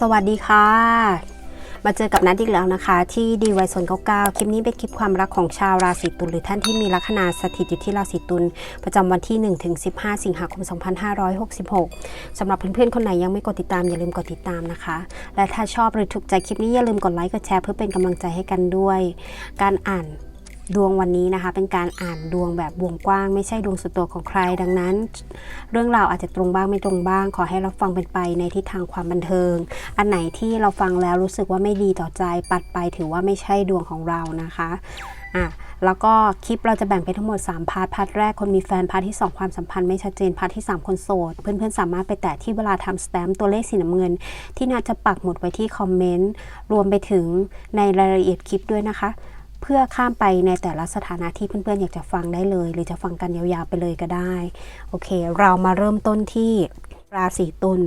สวัสดีค่ะ มาเจอกับนัดอีกแล้วนะคะ ที่ดีไวโซน99คลิปนี้เป็นคลิปความรักของชาวราศีตุลหรือท่านที่มีลัคนาสถิตอยู่ที่ราศีตุลประจำวันที่1ถึง15 สิงหาคม 2566สำหรับเพื่อนๆ คนไหนยังไม่กดติดตามอย่าลืมกดติดตามนะคะ และถ้าชอบหรือถูกใจคลิปนี้อย่าลืมกดไลค์กดแชร์เพื่อเป็นกำลังใจให้กันด้วย การอ่าน ดวงวันนี้นะคะเป็นการอ่านดวงแบบวงกว้าง ไม่ใช่ดวงสุดตัวของใคร ดังนั้น เรื่องราวอาจจะตรงบ้างไม่ตรงบ้าง ขอให้เราฟังเป็นไปในทิศทางความบันเทิง อันไหนที่เราฟังแล้วรู้สึกว่าไม่ดีต่อใจปัดไปถือว่าไม่ใช่ดวงของเรานะคะอะแล้วก็คลิปเราจะแบ่งเป็นทั้งหมด 3 พาร์ท พาร์ทแรกคนมีแฟน พาร์ทที่ 2 ความสัมพันธ์ไม่ชัดเจน พาร์ทที่ 3 คนโสด เพื่อนๆ สามารถไปแตะที่เวลาทำสแตมป์ตัวเลขสีน้ำเงิน ที่น่าจะปักหมุดไว้ที่คอมเมนต์ รวมไปถึงในรายละเอียดคลิปด้วยนะคะ เพื่อข้ามไปในแต่ละสถานะที่เพื่อนๆ อยากจะฟังได้เลย หรือจะฟังกันยาวๆไปเลยก็ได้ โอเค เรามาเริ่มต้นที่ราศีตุล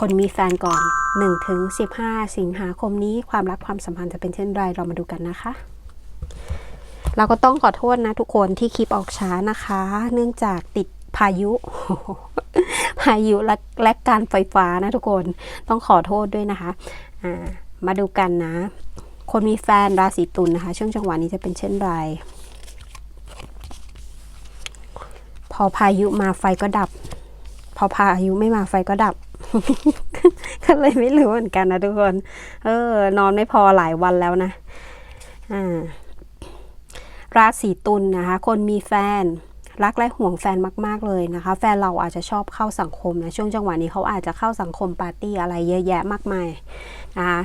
คนมีแฟนก่อน1ถึง15 สิงหาคมนี้ความรักความสัมพันธ์จะเป็นเช่นไรเรามาดูกันนะคะ เราก็ต้องขอโทษนะทุกคนที่คลิปออกช้านะคะ เนื่องจากติดพายุ พายุและและการไฟฟ้านะทุกคนต้องขอโทษด้วยนะคะ มาดูกันนะ คนมีแฟนราศีตุลนะคะช่วงจังหวะนี้จะเป็นเช่นไร พอพายุมาไฟก็ดับ พอพายุไม่มาไฟก็ดับ ก็เลยไม่รู้เหมือนกันนะทุกคน เออ นอนไม่พอหลายวันแล้วนะ อ่า ราศีตุลนะคะ คนมีแฟน รักและห่วงแฟนมากๆเลยนะคะ แฟนเราอาจจะชอบเข้าสังคมนะช่วงจังหวะนี้เขาอาจจะเข้าสังคมปาร์ตี้อะไรเยอะแยะมากมายนะคะ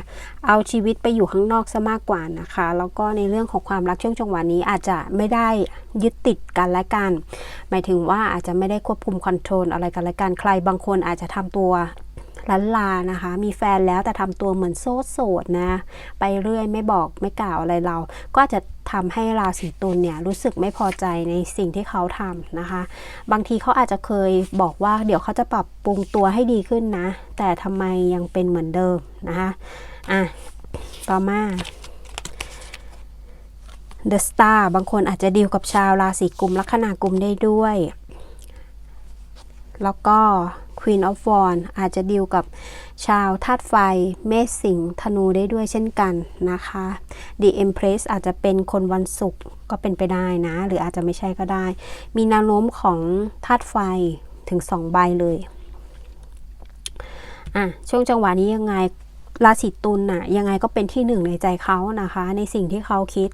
เอาชีวิตไปอยู่ข้างนอกซะมากกว่านะคะ แล้วก็ในเรื่องของความรักช่วงจังหวะนี้อาจจะไม่ได้ยึดติดกันและกัน หมายถึงว่าอาจจะไม่ได้ควบคุมคอนโทรลอะไรกันและกันใครบางคนอาจจะทำตัว ลันลานะคะ มีแฟนแล้วแต่ทำตัวเหมือนโซโสดนะ ไปเรื่อยไม่บอกไม่กล่าวอะไรเรา ก็จะทำให้ราศีตุลเนี่ยรู้สึกไม่พอใจในสิ่งที่เขาทำนะคะ บางทีเขาอาจจะเคยบอกว่าเดี๋ยวเขาจะปรับปรุงตัวให้ดีขึ้นนะ แต่ทำไมยังเป็นเหมือนเดิมนะคะอะต่อมา The Star บางคนอาจจะดีลกับชาวราศีกุมลัคนากุมได้ด้วย แล้วก็ Queen of Wands อาจจะดีลกับชาวธาตุไฟ เมษสิงห์ธนูได้ด้วยเช่นกันนะคะ The Empress อาจจะเป็นคนวันศุกร์ก็เป็นไปได้นะ หรืออาจจะไม่ใช่ก็ได้ มีแนวโน้มของธาตุไฟถึง2ใบเลยอะช่วงจังหวะนี้ยังไงราศีตุลน่ะยังไงก็เป็นที่หนึ่งในใจเขานะคะ ในสิ่งที่เขาคิด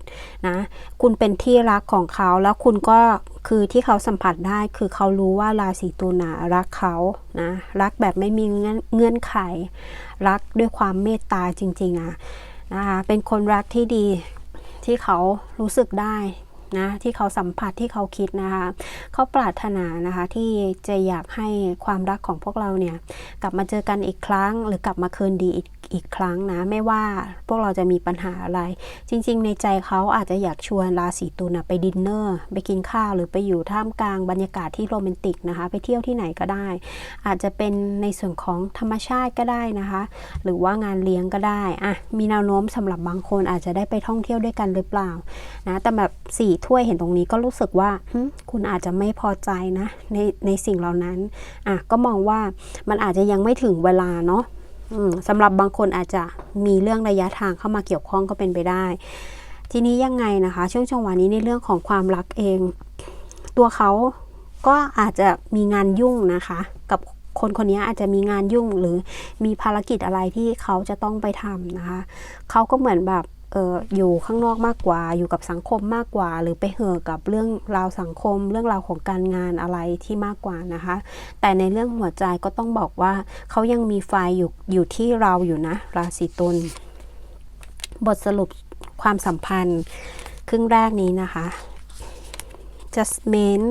นะ คุณเป็นที่รักของเขาแล้วคุณก็คือที่เขาสัมผัสได้คือเขารู้ว่าราศีตุลนะรักเขานะรักแบบไม่มีเงื่อนเงื่อนไข รักด้วยความเมตตาจริงๆอะนะคะเป็นคนรักที่ดีที่เขารู้สึกได้นะที่เขาสัมผัสที่เขาคิดนะคะเขาปรารถนานะคะที่จะอยากให้ความรักของพวกเราเนี่ยกลับมาเจอกันอีกครั้ง หรือกลับมาคืนดีอีก อีกครั้งนะ ไม่ว่าพวกเราจะมีปัญหาอะไร จริง ๆ ในใจเขาอาจจะอยากชวนราศีตุลนะไปดินเนอร์ไปกินข้าวหรือไปอยู่ท่ามกลางบรรยากาศที่โรแมนติกนะคะ ไปเที่ยวที่ไหนก็ได้ อาจจะเป็นในส่วนของธรรมชาติก็ได้นะคะ หรือว่างานเลี้ยงก็ได้อะมีแนวโน้มสำหรับบางคนอาจจะได้ไปท่องเที่ยวด้วยกันหรือเปล่านะแต่แบบสี่ถ้วยเห็นตรงนี้ก็รู้สึกว่าคุณอาจจะไม่พอใจนะในในสิ่งเหล่านั้นอะก็มองว่ามันอาจจะยังไม่ถึงเวลาเนาะ สำหรับบางคนอาจจะมีเรื่องระยะทางเข้ามาเกี่ยวข้องก็เป็นไปได้ ทีนี้ยังไงนะคะ ช่วงจังหวะนี้ในเรื่องของความรักเอง ตัวเขาก็อาจจะมีงานยุ่งนะคะ กับคนคนนี้อาจจะมีงานยุ่งหรือมีภารกิจอะไรที่เขาจะต้องไปทำนะคะ เขาก็เหมือนแบบ เอออยู่ข้างนอกมากกว่า อยู่กับสังคมมากกว่า หรือไปเห่อกับเรื่องราวสังคม เรื่องราวของการงานอะไรที่มากกว่านะคะ แต่ในเรื่องหัวใจก็ต้องบอกว่าเขายังมีไฟอยู่อยู่ที่เราอยู่นะ ราศีตุลบทสรุปความสัมพันธ์ครึ่งแรกนี้นะคะ Jasmine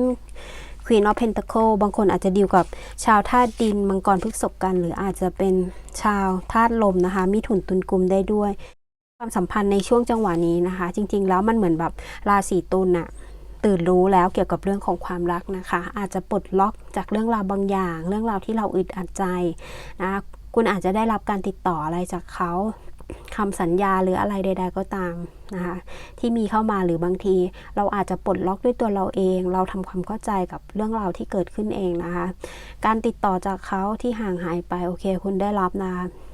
Queen of Pentacle บางคนอาจจะดีลกับชาวธาตุดินมังกรพฤกษภกัน หรืออาจจะเป็นชาวธาตุลมนะคะ มีถุนตุนกลุ่มได้ด้วย ความสัมพันธ์ในช่วงจังหวะนี้นะคะ จริง ๆ แล้วมันเหมือนแบบราศีตุลน่ะตื่นรู้แล้วเกี่ยวกับเรื่องของความรักนะคะ อาจจะปลดล็อกจากเรื่องราวบางอย่าง เรื่องราวที่เราอึดอัดใจนะคุณอาจจะได้รับการติดต่ออะไรจากเขาคำสัญญาหรืออะไรใด ๆ ก็ตามนะคะที่มีเข้ามาหรือบางที เราอาจจะปลดล็อกด้วยตัวเราเอง เราทำความเข้าใจกับเรื่องราวที่เกิดขึ้นเองนะคะ การติดต่อจากเขาที่ห่างหายไปโอเค คุณได้รับนะคะ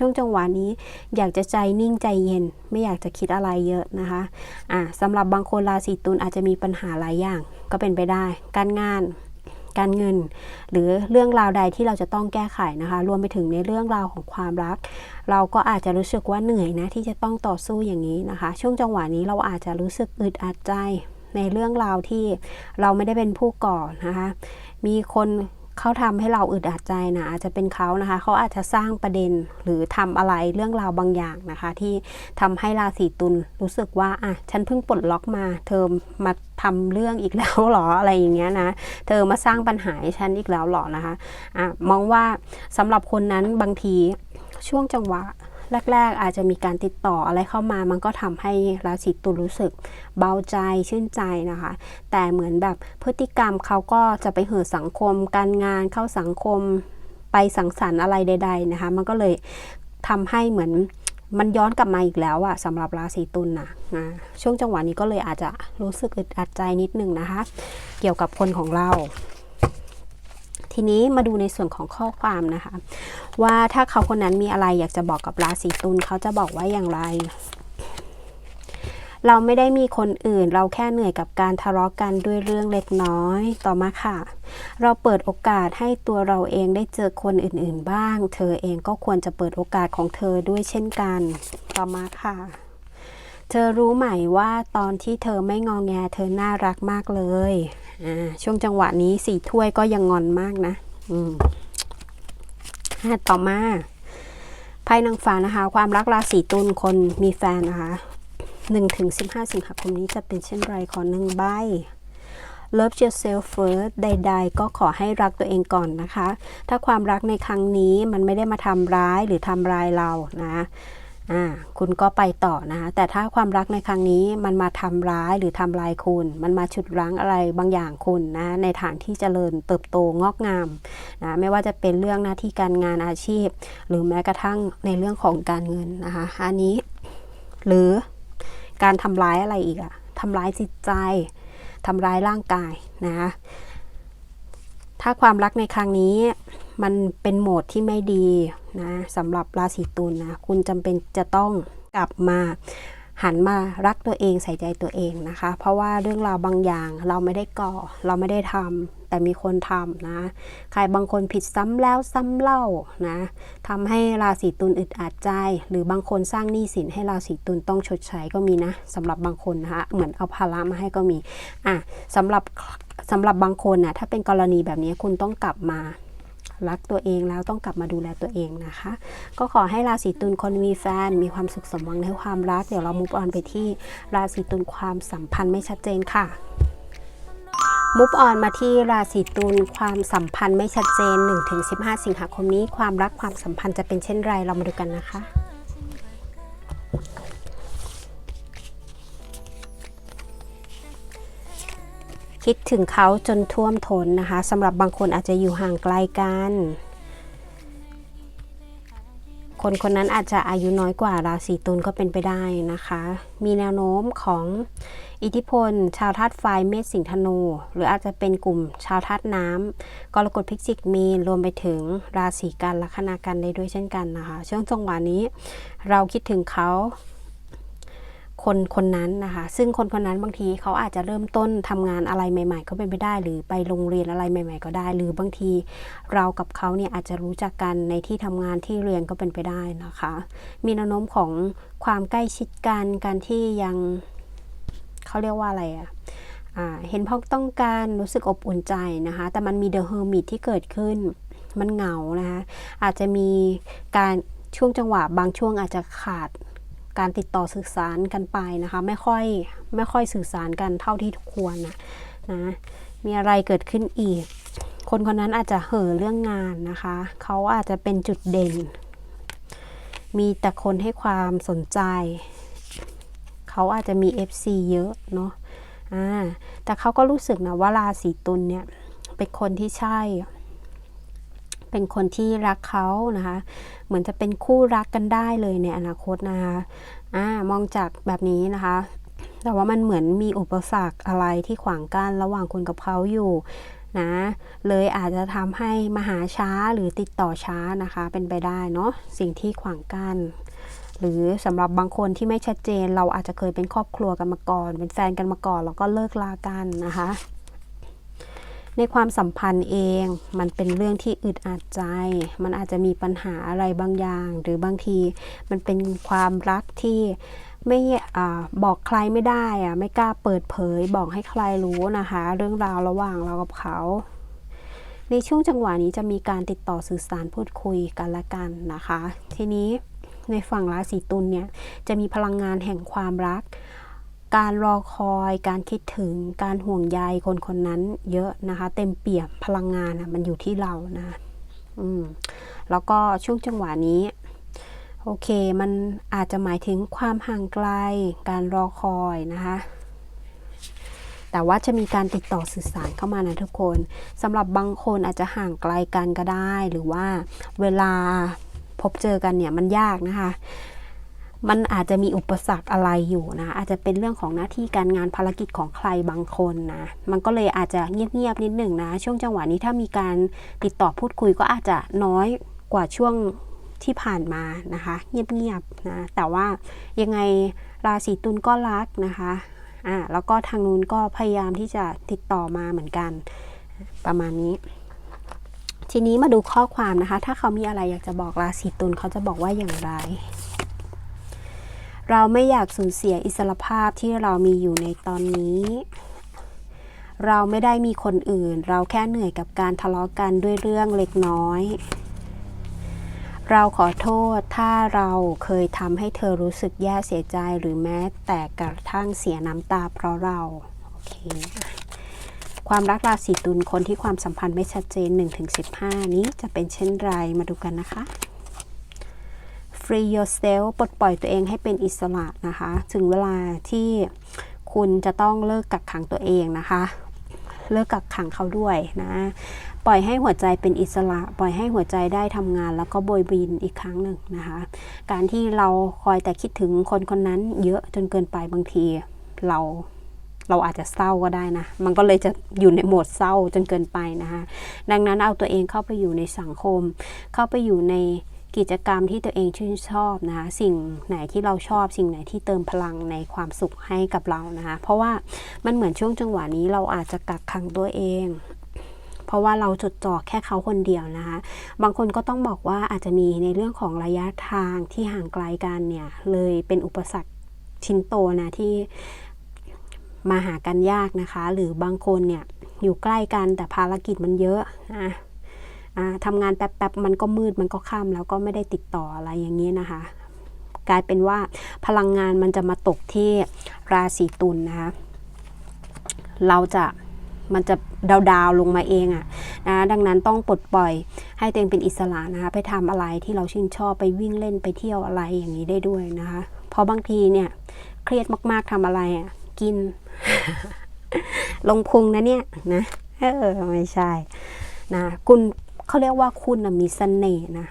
ช่วงจังหวะนี้อยากจะใจนิ่งใจเย็น ไม่อยากจะคิดอะไรเยอะนะคะอ่าสำหรับบางคนราศีตุลอาจจะมีปัญหาหลายอย่าง ก็เป็นไปได้ การงานการเงิน หรือเรื่องราวใดที่เราจะต้องแก้ไขนะคะ รวมไปถึงในเรื่องราวของความรัก เราก็อาจจะรู้สึกว่าเหนื่อยนะที่จะต้องต่อสู้อย่างนี้นะคะ ช่วงจังหวะนี้เราอาจจะรู้สึกอึดอัดใจในเรื่องราวที่เราไม่ได้เป็นผู้ก่อนะคะ มีคน เขาทำให้เราอึดอัดใจนะอาจจะเป็นเขานะคะ เขาอาจจะสร้างประเด็นหรือทำอะไรเรื่องราวบางอย่างนะคะ ที่ทำให้ราศีตุลรู้สึกว่าอะฉันเพิ่งปลดล็อกมาเธอมาทำเรื่องอีกแล้วหรออะไรอย่างเงี้ยนะ เธอมาสร้างปัญหาให้ฉันอีกแล้วหรอนะคะอะมองว่าสำหรับคนนั้นบางทีช่วงจังหวะ แรก ๆ อาจจะมีการติดต่ออะไรเข้ามา มันก็ทำให้ราศีตุลรู้สึกเบาใจชื่นใจนะคะ แต่เหมือนแบบพฤติกรรมเขาก็จะไปเห่อสังคม การงานเข้าสังคมไปสังสรรค์อะไรใด ๆนะคะ มันก็เลยทำให้เหมือนมันย้อนกลับมาอีกแล้วอะสำหรับราศีตุลนะนะช่วงจังหวะนี้ก็เลยอาจจะรู้สึกอึดอัดใจนิดนึงนะคะ เกี่ยวกับคนของเรา ทีนี้มาดูในส่วนของข้อความนะคะ ว่าถ้าเขาคนนั้นมีอะไรอยากจะบอกกับราศีตุลเขาจะบอกว่าอย่างไร เราไม่ได้มีคนอื่น เราแค่เหนื่อยกับการทะเลาะกันด้วยเรื่องเล็กน้อย ต่อมาค่ะ เราเปิดโอกาสให้ตัวเราเองได้เจอคนอื่นๆ บ้าง เธอเองก็ควรจะเปิดโอกาสของเธอด้วยเช่นกัน ต่อมาค่ะเธอรู้ไหมว่าตอนที่เธอไม่งองแงเธอน่ารักมากเลย อ่าช่วงจังหวะนี้สี่ถ้วยก็ยังงอนมากนะ อืมต่อมาไพ่นางฟ้านะคะ ความรักราศีตุลคนมีแฟนนะคะ1ถึง15สิงหาคมนี้จะเป็นเช่นไรขอหนึ่งใบ Love yourself first ใด ๆ ก็ขอให้รักตัวเองก่อนนะคะ ถ้าความรักในครั้งนี้มันไม่ได้มาทำร้ายหรือทำลายเรานะ อ่าคุณก็ไปต่อนะคะแต่ถ้าความรักในครั้งนี้มันมาทำร้ายหรือทำลายคุณ มันมาฉุดรั้งอะไรบางอย่างคุณนะในฐานที่เจริญเติบโตงอกงามนะไม่ว่าจะเป็นเรื่องหน้าที่การงานอาชีพ หรือแม้กระทั่งในเรื่องของการเงินนะคะอันนี้ หรือการทำร้ายอะไรอีกอะทำร้ายจิตใจทำร้ายร่างกายนะคะถ้าความรักในครั้งนี้มันเป็นโหมดที่ไม่ดี นะสำหรับราศีตุลนะคุณจำเป็นจะต้องกลับมาหันมารักตัวเองใส่ใจตัวเองนะคะ เพราะว่าเรื่องราวบางอย่างเราไม่ได้ก่อ เราไม่ได้ทำแต่มีคนทำนะ ใครบางคนผิดซ้ำแล้วซ้ำเล่านะทำให้ราศีตุลอึดอัดใจ หรือบางคนสร้างหนี้สินให้ราศีตุลต้องชดใช้ก็มีนะสำหรับบางคนนะคะเหมือนเอาภาระมาให้ก็มีอะสำหรับสำหรับบางคนนะถ้าเป็นกรณีแบบนี้คุณต้องกลับมา รักตัวเองแล้วต้องกลับมาดูแลตัวเองนะคะ ก็ขอให้ราศีตุลคนมีแฟน มีความสุขสมหวังในความรัก เดี๋ยวเรามุฟออนไปที่ราศีตุลความสัมพันธ์ไม่ชัดเจนค่ะมุฟออนมาที่ราศีตุลความสัมพันธ์ไม่ชัดเจน 1-15 สิงหาคมนี้ ความรักความสัมพันธ์จะเป็นเช่นไรเรามาดูกันนะคะ คิดถึงเขาจนท่วมท้นนะคะสำหรับบางคนอาจจะอยู่ห่างไกลกัน คนคนนั้นอาจจะอายุน้อยกว่าราศีตุลก็เป็นไปได้นะคะ มีแนวโน้มของอิทธิพล ชาวธาตุไฟเมษสิงห์ธนู หรืออาจจะเป็นกลุ่มชาวธาตุน้ำกรกฎพิจิกมีนรวมไปถึงราศีกันลัคนากันได้ด้วยเช่นกันนะคะ ช่วงจังหวะนี้ เราคิดถึงเขา คนคนนั้นนะคะ ซึ่งคนคนนั้นบางทีเขาอาจจะเริ่มต้นทำงานอะไรใหม่ ๆ ก็เป็นไปได้ หรือไปโรงเรียนอะไรใหม่ ๆ ก็ได้ หรือบางทีเรากับเขาเนี่ยอาจจะรู้จักกันในที่ทำงานที่เรียนก็เป็นไปได้นะคะ มีแนวโน้มของความใกล้ชิดกันการที่ยังเขาเรียกว่าอะไรอะอ่าเห็นพ้องต้องการรู้สึกอบอุ่นใจนะคะ แต่มันมีเดอะเฮอร์มิตที่เกิดขึ้นมันเหงานะคะอาจจะมีการช่วงจังหวะบางช่วงอาจจะขาด การติดต่อสื่อสารกันไปนะคะไม่ค่อยไม่ค่อยสื่อสารกันเท่าที่ควรนะนะมีอะไรเกิดขึ้นอีก คนคนนั้นอาจจะเห่อเรื่องงานนะคะเขาอาจจะเป็นจุดเด่น มีแต่คนให้ความสนใจเขาอาจจะมี FC เยอะเนาะอ่าแต่เขาก็รู้สึกนะว่าราศีตุลเนี่ยเป็นคนที่ใช่ เป็นคนที่รักเขานะคะ เหมือนจะเป็นคู่รักกันได้เลยในอนาคตนะคะอ่ามองจากแบบนี้นะคะ แต่ว่ามันเหมือนมีอุปสรรคอะไรที่ขวางกั้นระหว่างคุณกับเขาอยู่นะ เลยอาจจะทำให้มาหาช้าหรือติดต่อช้านะคะ เป็นไปได้เนาะสิ่งที่ขวางกั้นหรือสำหรับบางคนที่ไม่ชัดเจน เราอาจจะเคยเป็นครอบครัวกันมาก่อน เป็นแฟนกันมาก่อน แล้วก็เลิกลากันนะคะ ในความสัมพันธ์เอง มันเป็นเรื่องที่อึดอัดใจ มันอาจจะมีปัญหาอะไรบางอย่าง หรือบางทีมันเป็นความรักที่ไม่อบอกใครไม่ได้อะไม่กล้าเปิดเผย บอกให้ใครรู้นะคะ เรื่องราวระหว่างเรากับเขา ในช่วงจังหวะนี้จะมีการติดต่อสื่อสารพูดคุยกันละกันนะคะ ทีนี้ในฝั่งราศีตุลเนี่ยจะมีพลังงานแห่งความรัก การรอคอยการคิดถึงการห่วงใยคนคนนั้นเยอะนะคะ เต็มเปี่ยมพลังงานนะมันอยู่ที่เรานะอืมแล้วก็ช่วงจังหวะนี้โอเคมันอาจจะหมายถึงความห่างไกลการรอคอยนะคะแต่ว่าจะมีการติดต่อสื่อสารเข้ามานะทุกคนสำหรับบางคนอาจจะห่างไกลกันก็ได้ หรือว่าเวลาพบเจอกันเนี่ยมันยากนะคะ มันอาจจะมีอุปสรรคอะไรอยู่นะ อาจจะเป็นเรื่องของหน้าที่การงานภารกิจของใครบางคนนะ มันก็เลยอาจจะเงียบๆนิดหนึ่งนะ ช่วงจังหวะนี้ถ้ามีการติดต่อพูดคุยก็อาจจะน้อยกว่าช่วงที่ผ่านมานะคะ เงียบๆนะ แต่ว่ายังไงราศีตุลก็รักนะคะอ่าแล้วก็ทางนู้นก็พยายามที่จะติดต่อมาเหมือนกัน ประมาณนี้ ทีนี้มาดูข้อความนะคะ ถ้าเขามีอะไรอยากจะบอกราศีตุลเขาจะบอกว่าอย่างไร เราไม่อยากสูญเสียอิสรภาพที่เรามีอยู่ในตอนนี้ เราไม่ได้มีคนอื่น เราแค่เหนื่อยกับการทะเลาะกันด้วยเรื่องเล็กน้อย เราขอโทษถ้าเราเคยทำให้เธอรู้สึกแย่เสียใจหรือแม้แต่กระทั่งเสียน้ำตาเพราะเรา โอเค ความรักราศีตุลคนที่ความสัมพันธ์ไม่ชัดเจน 1-15 นี้จะเป็นเช่นไรมาดูกันนะคะ free yourself ปลดปล่อยตัวเองให้เป็นอิสระนะคะ ถึงเวลาที่คุณจะต้องเลิกกักขังตัวเองนะคะ เลิกกักขังเขาด้วยนะ ปล่อยให้หัวใจเป็นอิสระ ปล่อยให้หัวใจได้ทำงาน แล้วก็บยบินอีกครั้งหนึ่งนะคะ การที่เราคอยแต่คิดถึงคนคนนั้นเยอะจนเกินไปบางทีเราเราอาจจะเศร้าก็ได้นะ มันก็เลยจะอยู่ในโหมดเศร้าจนเกินไปนะคะ ดังนั้นเอาตัวเองเข้าไปอยู่ในสังคม เข้าไปอยู่ใน กิจกรรมที่ตัวเองชื่นชอบนะคะ สิ่งไหนที่เราชอบ สิ่งไหนที่เติมพลังในความสุขให้กับเรานะคะ เพราะว่ามันเหมือนช่วงจังหวะนี้เราอาจจะกักขังตัวเองเพราะว่าเราจดจ่อแค่เขาคนเดียวนะคะ บางคนก็ต้องบอกว่าอาจจะมีในเรื่องของระยะทางที่ห่างไกลกันเนี่ย เลยเป็นอุปสรรคชิ้นโตนะที่มาหากันยากนะคะ หรือบางคนเนี่ยอยู่ใกล้กันแต่ภารกิจมันเยอะนะ ทำงานแป๊บๆมันก็มืดมันก็ค่ำแล้วก็ไม่ได้ติดต่ออะไรอย่างนี้นะคะ กลายเป็นว่าพลังงานมันจะมาตกที่ราศีตุลนนะคะเราจะมันจะดาวดาวลงมาเองอะนะดังนั้นต้องปลดปล่อยให้ตัวเองเป็นอิสระนะคะไปทำอะไรที่เราชื่นชอบไปวิ่งเล่นไปเที่ยวอะไรอย่างนี้ได้ด้วยนะคะเพราะบางทีเนี่ยเครียดมากๆทำอะไรอะกิน ลงพุงนะเนี่ยนะเออไม่ใช่นะคุณ เขาเรียกว่าคุณนะมีเสน่ห์นะ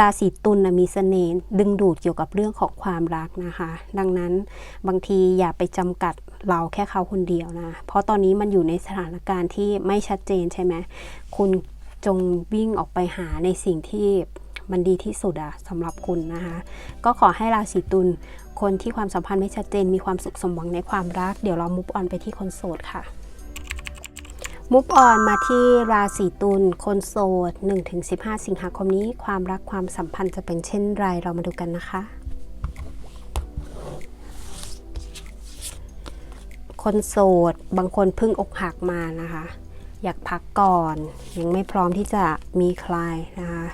ราศีตุลนะมีเสน่ห์ดึงดูดเกี่ยวกับเรื่องของความรักนะคะ ดังนั้นบางทีอย่าไปจำกัดเราแค่เขาคนเดียวนะ เพราะตอนนี้มันอยู่ในสถานการณ์ที่ไม่ชัดเจนใช่ไหมคุณจงวิ่งออกไปหาในสิ่งที่มันดีที่สุดอะสำหรับคุณนะคะ ก็ขอให้ราศีตุลคนที่ความสัมพันธ์ไม่ชัดเจนมีความสุขสมหวังในความรัก เดี๋ยวเรามุฟออนไปที่คนโสดค่ะ มุฟออนมาที่ราศีตุลคนโสด 1-15 สิงหาคมนี้ ความรักความสัมพันธ์จะเป็นเช่นไรเรามาดูกันนะคะ คนโสด บางคนเพิ่งอกหักมานะคะ อยากพักก่อน ยังไม่พร้อมที่จะมีใครนะคะ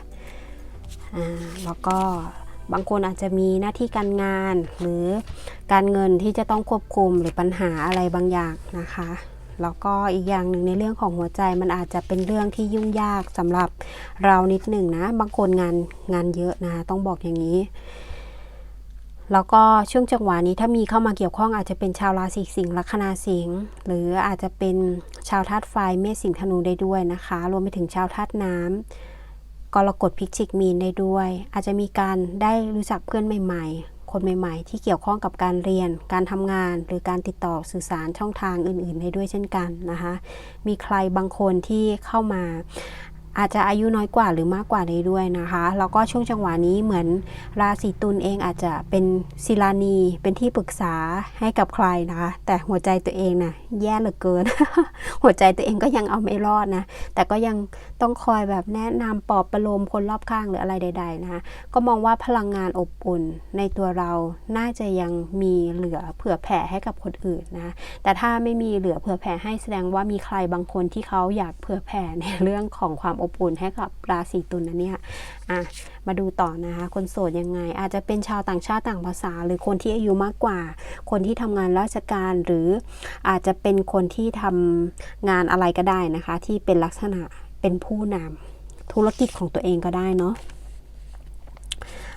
แล้วก็บางคนอาจจะมีหน้าที่การงานหรือการเงินที่จะต้องควบคุมหรือปัญหาอะไรบางอย่างนะคะ แล้วก็อีกอย่างหนึ่งในเรื่องของหัวใจมันอาจจะเป็นเรื่องที่ยุ่งยากสำหรับเรานิดหนึ่งนะ บางคนงานงานเยอะนะต้องบอกอย่างนี้ แล้วก็ช่วงจังหวะนี้ถ้ามีเข้ามาเกี่ยวข้องอาจจะเป็นชาวราศีสิงห์ลัคนาสิงห์หรืออาจจะเป็นชาวธาตุไฟเมษสิงห์ธนูได้ด้วยนะคะ รวมไปถึงชาวธาตุน้ำกรกฎพิจิกมีนได้ด้วย อาจจะมีการได้รู้จักเพื่อนใหม่ๆ คนใหม่ๆ ที่เกี่ยวข้องกับการเรียน การทำงาน หรือการติดต่อสื่อสารช่องทางอื่นๆได้ด้วยเช่นกันนะคะ มีใครบางคนที่เข้ามาอาจจะอายุน้อยกว่าหรือมากกว่าได้ด้วยนะคะ แล้วก็ช่วงจังหวะนี้เหมือนราศีตุลเองอาจจะเป็นศิลานีเป็นที่ปรึกษาให้กับใครนะคะ แต่หัวใจตัวเองนะ่ะแย่เหลือเกิน หัวใจตัวเองก็ยังเอาไม่รอดนะ แต่ก็ยัง ต้องคอยแบบแนะนำปลอบประโลมคนรอบข้างหรืออะไรใด ๆ นะคะก็มองว่าพลังงานอบอุ่นในตัวเราน่าจะยังมีเหลือเผื่อแผ่ให้กับคนอื่นนะแต่ถ้าไม่มีเหลือเผื่อแผ่ให้แสดงว่ามีใครบางคนที่เขาอยากเผื่อแผ่ในเรื่องของความอบอุ่นให้กับราศีตุลนะเนี่ยอะมาดูต่อนะคะ คนโสดยังไง อาจจะเป็นชาวต่างชาติต่างภาษา หรือคนที่อายุมากกว่า คนที่ทำงานราชการหรืออาจจะเป็นคนที่ทำงานอะไรก็ได้นะคะ ที่เป็นลักษณะ เป็นผู้นำธุรกิจของตัวเองก็ได้เนาะ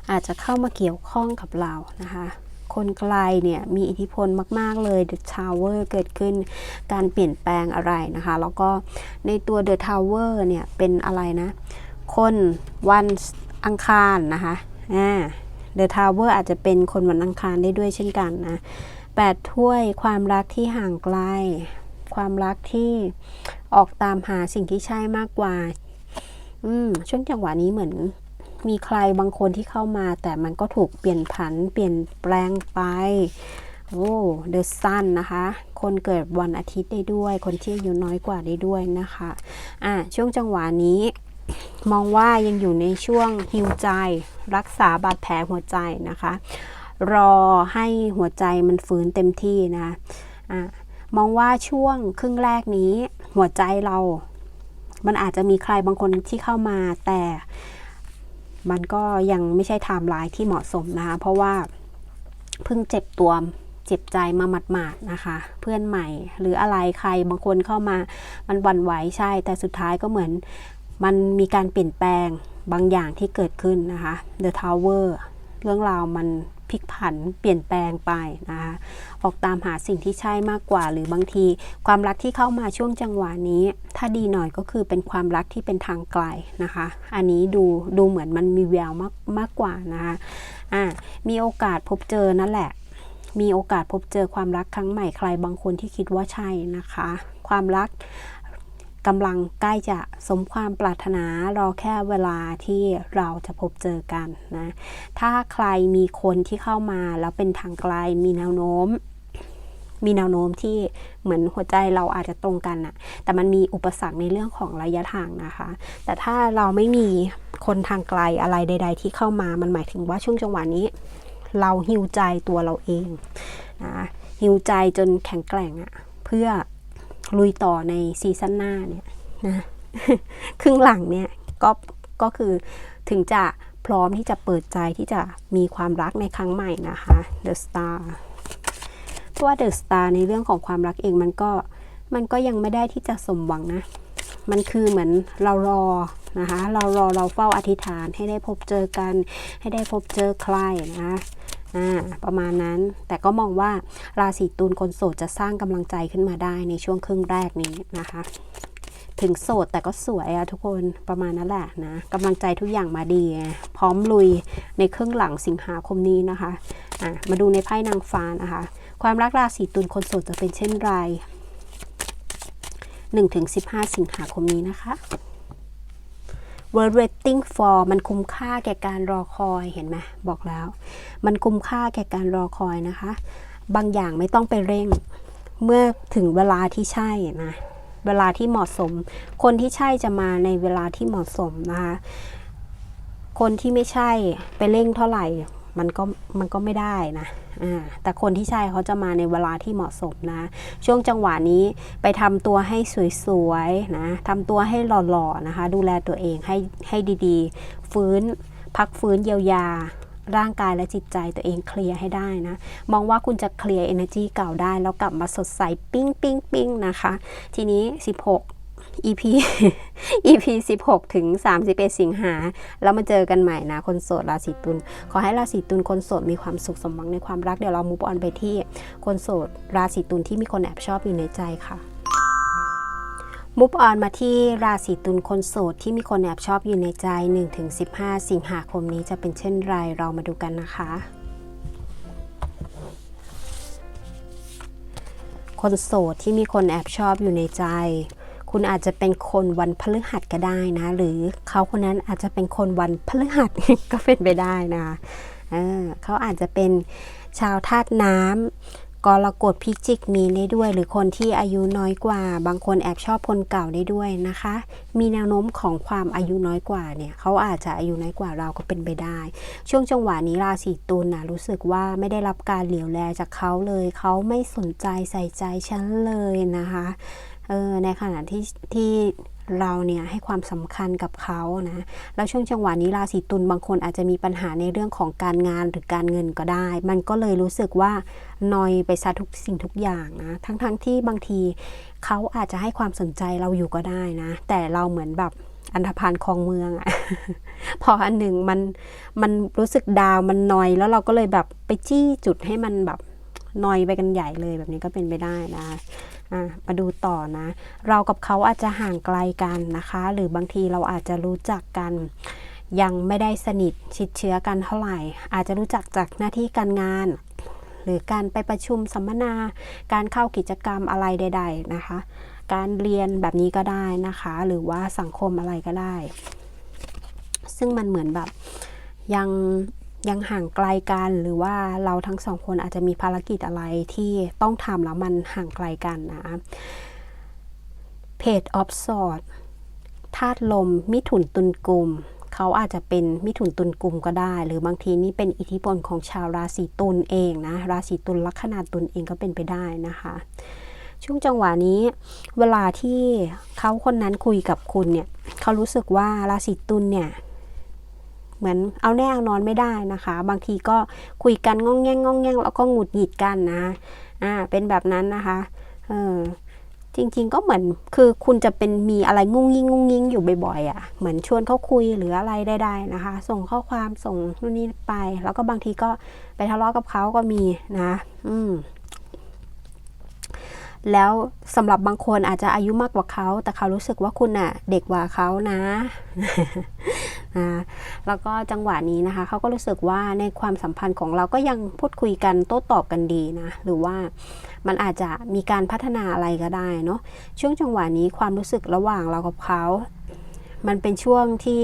อาจจะเข้ามาเกี่ยวข้องกับเรานะคะคนไกลเนี่ยมีอิทธิพลมากๆเลย The Tower เกิดขึ้นการเปลี่ยนแปลงอะไรนะคะ แล้วก็ในตัว The Tower เนี่ยเป็นอะไรนะ คนวันอังคารนะคะอ่า The Tower อาจจะเป็นคนวันอังคารได้ด้วยเช่นกันนะแปดถ้วยความรักที่ห่างไกล ความรักที่ ออกตามหาสิ่งที่ใช่มากกว่า อืมช่วงจังหวะนี้เหมือน มีใครบางคนที่เข้ามา แต่มันก็ถูกเปลี่ยนผัน เปลี่ยนแปลงไปโอ้ The Sun นนะคะ คนเกิดวันอาทิตย์ได้ด้วย คนที่อายุน้อยกว่าได้ด้วยนะคะ อะช่วงจังหวะนี้ มองว่ายังอยู่ในช่วงฮิวใจ รักษาบาดแผลหัวใจนะคะ รอให้หัวใจมันฟื้นเต็มที่นะ อะ มองว่าช่วงครึ่งแรกนี้หัวใจเรา มันอาจจะมีใครบางคนที่เข้ามา แต่มันก็ยังไม่ใช่ไทม์ไลน์ที่เหมาะสมนะคะ เพราะว่าเพิ่งเจ็บตัวเจ็บใจมาหมาดๆนะคะ เพื่อนใหม่ หรืออะไรใครบางคนเข้ามา มันวันไหวใช่ แต่สุดท้ายก็เหมือนมันมีการเปลี่ยนแปลงบางอย่างที่เกิดขึ้นนะคะ The Tower เรื่องราวมัน พลิกผันเปลี่ยนแปลงไปนะคะออกตามหาสิ่งที่ใช่มากกว่า หรือบางที ความรักที่เข้ามาช่วงจังหวะนี้ ถ้าดีหน่อยก็คือเป็นความรักที่เป็นทางไกลนะคะ อันนี้ดูดูเหมือนมันมีแววมากมากกว่านะคะอ่ามีโอกาสพบเจอนั่นแหละมีโอกาสพบเจอความรักครั้งใหม่ใครบางคนที่คิดว่าใช่นะคะ ความรัก กำลังใกล้จะสมความปรารถนารอแค่เวลาที่เราจะพบเจอกันนะถ้าใครมีคนที่เข้ามาแล้วเป็นทางไกลมีแนวโน้ม มีแนวโน้มที่เหมือนหัวใจเราอาจจะตรงกันอะแต่มันมีอุปสรรคในเรื่องของระยะทางนะคะ แต่ถ้าเราไม่มีคนทางไกลอะไรใด ๆ ที่เข้ามามันหมายถึงว่าช่วงจังหวะนี้ เราหิวใจตัวเราเองนะหิวใจจนแข็งแกร่งอะเพื่อ ลุยต่อในซีซั่นหน้าเนี่ยนะครึ่งหลังเนี่ยก็ก็คือถึงจะพร้อมที่จะเปิดใจที่จะมีความรักในครั้งใหม่นะคะ The Star เพราะว่า The Star ในเรื่องของความรักเองมันก็มันก็ยังไม่ได้ที่จะสมหวังนะ มันคือเหมือนเรารอนะคะ เรารอเราเฝ้าอธิษฐานให้ได้พบเจอกัน ให้ได้พบเจอใครนะคะ ประมาณนั้น แต่ก็มองว่าราศีตุลคนโสดจะสร้างกำลังใจขึ้นมาได้ในช่วงครึ่งแรกนี้นะคะ ถึงโสดแต่ก็สวยอะทุกคนประมาณนั้นแหละนะกำลังใจทุกอย่างมาดี พร้อมลุยในครึ่งหลังสิงหาคมนี้นะคะะมาดูในไพ่นางฟ้านะคะ ความรักราศีตุลคนโสดจะเป็นเช่นไร1-15 สิงหาคมนี้นะคะ worth Waiting for มันคุ้มค่าแก่การรอคอยเห็นไหมบอกแล้ว มันคุ้มค่าแก่การรอคอยนะคะ บางอย่างไม่ต้องไปเร่ง เมื่อถึงเวลาที่ใช่นะเวลาที่เหมาะสม คนที่ใช่จะมาในเวลาที่เหมาะสมนะคะ คนที่ไม่ใช่ไปเร่งเท่าไหร่ มันก็มันก็ไม่ได้นะอ่าแต่คนที่ใช่เขาจะมาในเวลาที่เหมาะสมนะ ช่วงจังหวะนี้ไปทำตัวให้สวยๆนะทำตัวให้หล่อๆนะคะ ดูแลตัวเองให้ให้ดีๆ ฟื้นพักฟื้นเยียวยาร่างกายและจิตใจตัวเองเคลียร์ให้ได้นะ มองว่าคุณจะเคลียร์ energy เก่าได้ แล้วกลับมาสดใส ปิ้งปิ้งปิ้งนะคะ ทีนี้ 16 EP EP 16 ถึง 31 สิงหา แล้วมาเจอกันใหม่นะ คนโสดราศีตุล ขอให้ราศีตุลคนโสดมีความสุขสมหวังในความรัก เดี๋ยวเรามูฟออนไปที่ คนโสดราศีตุลที่มีคนแอบชอบอยู่ในใจค่ะมุฟออนมาที่ราศีตุลคนโสดที่มีคนแอบชอบอยู่ในใจ 1-15 สิงหาคมนี้จะเป็นเช่นไรเรามาดูกันนะคะ คนโสดที่มีคนแอบชอบอยู่ในใจ คุณอาจจะเป็นคนวันพฤหัสก็ได้นะ หรือเขาคนนั้นอาจจะเป็นคนวันพฤหัสก็เป็นไปได้นะคะเเขาอาจจะเป็นชาวธาตุน้ำกรกฎพิจิกมีได้ด้วย หรือคนที่อายุน้อยกว่า บางคนแอบชอบคนเก่าได้ด้วยนะคะ มีแนวโน้มของความอายุน้อยกว่าเนี่ยเขาอาจจะอายุน้อยกว่าเราก็เป็นไปได้ ช่วงจังหวะนี้ราศีตุลนะรู้สึกว่าไม่ได้รับการเหลียวแลจากเขาเลย เขาไม่สนใจใส่ใจฉันเลยนะคะ เออในขณะที่ที่เราเนี่ยให้ความสำคัญกับเขานะแล้วช่วงจังหวะนี้ราศีตุลบางคนอาจจะมีปัญหาในเรื่องของการงานหรือการเงินก็ได้ มันก็เลยรู้สึกว่านอยไปซะทุกสิ่งทุกอย่างนะทั้งๆทที่บางทีเขาอาจจะให้ความสนใจเราอยู่ก็ได้นะ แต่เราเหมือนแบบอันธพาลคลองเมืองอะพออันหนึ่งมันมันรู้สึกดาวมันนอยแล้วเราก็เลยแบบไปจี้จุดให้มันแบบ นอยไปกันใหญ่เลยแบบนี้ก็เป็นไปได้นะคะมาดูต่อนะ เรากับเขาอาจจะห่างไกลกันนะคะ หรือบางทีเราอาจจะรู้จักกัน ยังไม่ได้สนิทชิดเชื้อกันเท่าไหร่ อาจจะรู้จักจากหน้าที่การงาน หรือการไปประชุมสัมมนา การเข้ากิจกรรมอะไรใด ๆนะคะ การเรียนแบบนี้ก็ได้นะคะ หรือว่าสังคมอะไรก็ได้ ซึ่งมันเหมือนแบบยัง ยังห่างไกลกันหรือว่าเราทั้งสองคนอาจจะมีภารกิจอะไรที่ต้องทำแล้วมันห่างไกลกันนะเพจออฟสอดธาตุลม มิถุนตุลกลุ่มเขาอาจจะเป็นมิถุนตุลกลุ่มก็ได้ หรือบางทีนี่เป็นอิทธิพลของชาวราศีตุลเองนะ ราศีตุลลัคนาตุลเองก็เป็นไปได้นะคะ ช่วงจังหวะนี้ เวลาที่เขาคนนั้นคุยกับคุณเนี่ยเขารู้สึกว่าราศีตุลเนี่ย เหมือนเอาแน่เอานอนไม่ได้นะคะ บางทีก็คุยกันง้องแง่งง้องแง่งแล้วก็หงุดหงิดกันนะอ่าเป็นแบบนั้นนะคะเออจริงๆก็เหมือนคือคุณจะเป็นมีอะไรงุ้งยิงงุ้งยิงอยู่บ่อยๆอะ่ะเหมือนชวนเขาคุยหรืออะไรได้ๆนะคะ ส่งข้อความส่งนู่นนี่ไป แล้วก็บางทีก็ไปทะเลาะกับเขาก็มีนะ อืม แล้วสำหรับบางคนอาจจะอายุมากกว่าเขา แต่เขารู้สึกว่าคุณน่ะเด็กกว่าเขานะนะแล้วก็จังหวะนี้นะคะเขาก็รู้สึกว่าในความสัมพันธ์ของเราก็ยังพูดคุยกันโต้ตอบกันดีนะ หรือว่ามันอาจจะมีการพัฒนาอะไรก็ได้เนาะช่วงจังหวะนี้ความรู้สึกระหว่างเรากับเขามันเป็นช่วงที่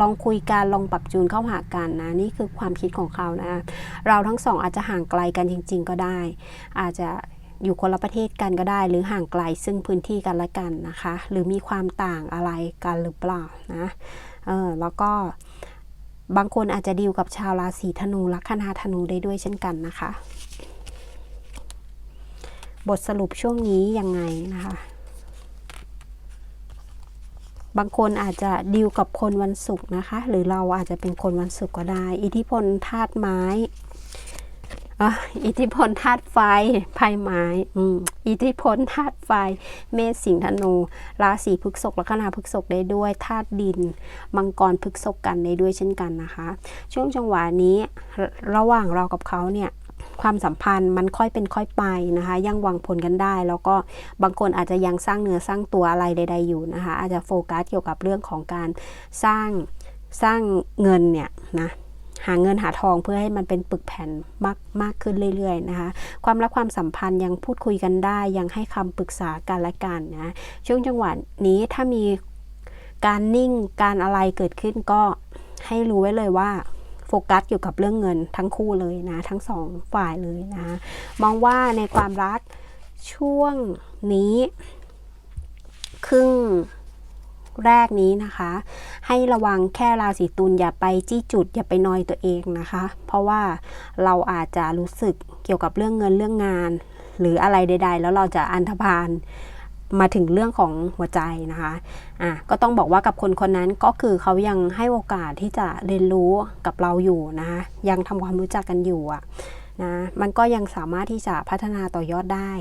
ลองคุยกันลองปรับจูนเข้าหากันนะ นี่คือความคิดของเขานะ เราทั้งสองอาจจะห่างไกลกันจริง ๆ ก็ได้ อาจจะ อยู่คนละประเทศกันก็ได้ หรือห่างไกลซึ่งพื้นที่กันละกันนะคะ หรือมีความต่างอะไรกันหรือเปล่านะเออแล้วก็บางคนอาจจะดีลกับชาวราศีธนูลัคนาธนูได้ด้วยเช่นกันนะคะ บทสรุปช่วงนี้ยังไงนะคะ บางคนอาจจะดีลกับคนวันศุกร์นะคะ หรือเราอาจจะเป็นคนวันศุกร์ก็ได้ อิทธิพลธาตุไม้ อิทธิพลธาตุไฟไพ่ไม้อิทธิพลธาตุไฟ เมษสิงห์ธนู ราศีพฤกษภลัคนาพฤกษภได้ด้วยธาตุดิน มังกรพฤกษภกันได้ด้วยเช่นกันนะคะ ช่วงจังหวะนี้ระหว่างเรากับเขาเนี่ยความสัมพันธ์มันค่อยเป็นค่อยไปนะคะ ยังวังผลกันได้ แล้วก็บางคนอาจจะยังสร้างเนื้อสร้างตัวอะไรใด ๆอยู่นะคะ อาจจะโฟกัสเกี่ยวกับเรื่องของการสร้างสร้างเงินเนี่ยนะ หาเงินหาทองเพื่อให้มันเป็นปึกแผ่นมากมากขึ้นเรื่อยๆนะคะ ความรักความสัมพันธ์ยังพูดคุยกันได้ ยังให้คำปรึกษากันและกันนะช่วงจังหวะนี้ถ้ามีการนิ่งการอะไรเกิดขึ้นก็ให้รู้ไว้เลยว่าโฟกัสเกี่กับเรื่องเงินทั้งคู่เลยนะ ทั้งสองฝ่ายเลยนะมองว่าในความรักช่วงนี้ ครึ่งแรกนี้นะคะ ให้ระวังแค่ราศีตุลอย่าไปจี้จุด อย่าไปนอยตัวเองนะคะ เพราะว่าเราอาจจะรู้สึกเกี่ยวกับเรื่องเงินเรื่องงาน หรืออะไรใด ๆ แล้วเราจะอันธพาลมาถึงเรื่องของหัวใจนะคะ อะ ก็ต้องบอกว่ากับคนคนนั้นก็คือเขายังให้โอกาสที่จะเรียนรู้กับเราอยู่นะคะ ยังทำความรู้จักกันอยู่อะนะ มันก็ยังสามารถที่จะพัฒนาต่อยอดได้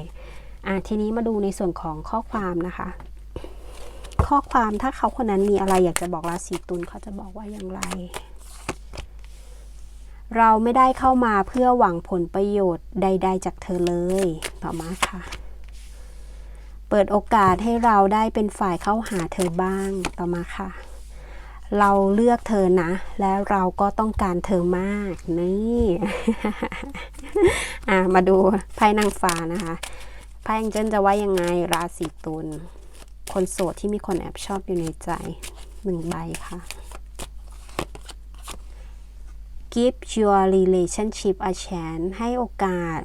อะ ทีนี้มาดูในส่วนของข้อความนะคะ ข้อความถ้าเขาคนนั้นมีอะไรอยากจะบอกราศีตุลเขาจะบอกว่าอย่างไร เราไม่ได้เข้ามาเพื่อหวังผลประโยชน์ใด ๆ จากเธอเลย ต่อมาค่ะ เปิดโอกาสให้เราได้เป็นฝ่ายเข้าหาเธอบ้าง ต่อมาค่ะ เราเลือกเธอนะ แล้วเราก็ต้องการเธอมาก นี่อะมาดูไพ่นางฟ้านะคะไพระแองเจิลจะว่ายังไงราศีตุล คนโสดที่มีคนแอบชอบอยู่ในใจหนึ่งใบค่ะ give your relationship a chance ให้โอกาส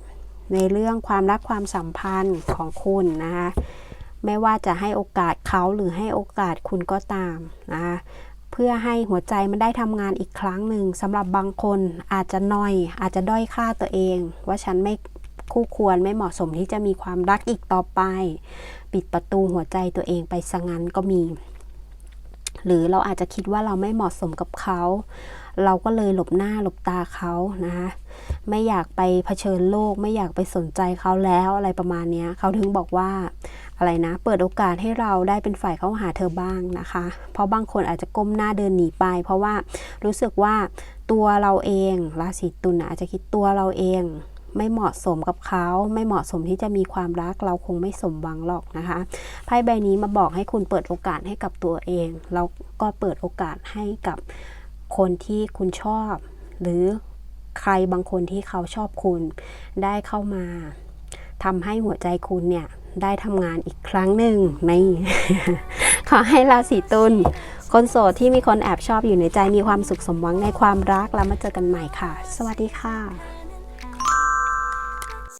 ในเรื่องความรักความสัมพันธ์ของคุณนะคะไม่ว่าจะให้โอกาสเขาหรือให้โอกาสคุณก็ตามนะคะเพื่อให้หัวใจมันได้ทำงานอีกครั้งหนึ่งสำหรับบางคนอาจจะน้อย อาจจะด้อยค่าตัวเอง ว่าฉันไม่คู่ควรไม่เหมาะสมที่จะมีความรักอีกต่อไป ปิดประตูหัวใจตัวเองไปซะงั้นก็มี หรือเราอาจจะคิดว่าเราไม่เหมาะสมกับเขา เราก็เลยหลบหน้าหลบตาเขานะคะไม่อยากไปเผชิญโลก ไม่อยากไปสนใจเขาแล้วอะไรประมาณนี้เขาถึงบอกว่าอะไรนะ เปิดโอกาสให้เราได้เป็นฝ่ายเข้าหาเธอบ้างนะคะ เพราะบางคนอาจจะก้มหน้าเดินหนีไป เพราะว่ารู้สึกว่าตัวเราเองราศีตุลนอาจจะคิดตัวเราเอง ไม่เหมาะสมกับเขา ไม่เหมาะสมที่จะมีความรักเราคงไม่สมหวังหรอกนะคะไพ่ใบนี้มาบอกให้คุณเปิดโอกาสให้กับตัวเอง แล้วก็เปิดโอกาสให้กับคนที่คุณชอบ หรือใครบางคนที่เขาชอบคุณได้เข้ามาทำให้หัวใจคุณเนี่ยได้ทำงานอีกครั้งหนึ่งในขอให้ราศีตุลคนโสดที่มีคนแอบชอบอยู่ในใจมีความสุขสมหวังในความรักแล้วมาเจอกันใหม่ค่ะ สวัสดีค่ะ